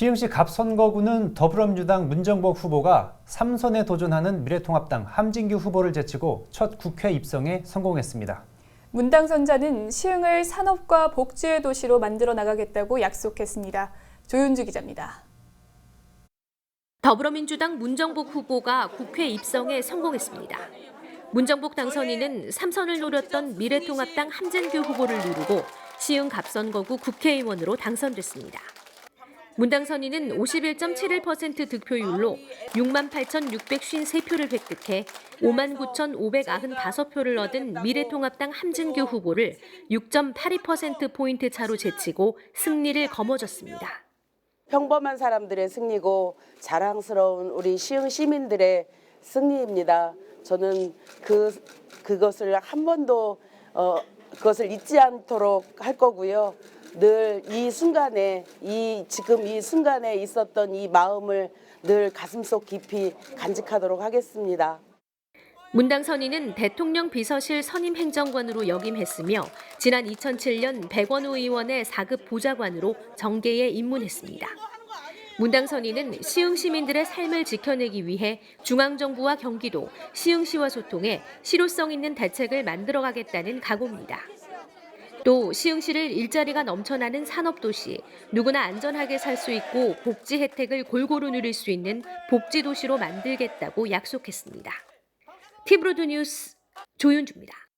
시흥시 갑선거구는 더불어민주당 문정복 후보가 3선에 도전하는 미래통합당 함진규 후보를 제치고 첫 국회 입성에 성공했습니다. 문당선자는 시흥을 산업과 복지의 도시로 만들어 나가겠다고 약속했습니다. 조윤주 기자입니다. 더불어민주당 문정복 후보가 국회 입성에 성공했습니다. 문정복 당선인은 3선을 노렸던 미래통합당 함진규 후보를 누르고 시흥 갑선거구 국회의원으로 당선됐습니다. 문 당 선인은 51.71% 득표율로 68,653표를 획득해 59,595표를 얻은 미래통합당 함진규 후보를 6.82%포인트 차로 제치고 승리를 거머쥐었습니다. 평범한 사람들의 승리고 자랑스러운 우리 시흥 시민들의 승리입니다. 저는 그 그것을 한 번도 어, 그것을 잊지 않도록 할 거고요. 늘 이 순간에 이 지금 이 순간에 있었던 이 마음을 늘 가슴속 깊이 간직하도록 하겠습니다. 문당 선인은 대통령 비서실 선임 행정관으로 역임했으며 지난 2007년 백원우 의원의 4급 보좌관으로 정계에 입문했습니다. 문당 선인은 시흥 시민들의 삶을 지켜내기 위해 중앙정부와 경기도, 시흥시와 소통해 실효성 있는 대책을 만들어가겠다는 각오입니다. 또 시흥시를 일자리가 넘쳐나는 산업도시, 누구나 안전하게 살 수 있고 복지 혜택을 골고루 누릴 수 있는 복지도시로 만들겠다고 약속했습니다. 티브로드 뉴스 조윤주입니다.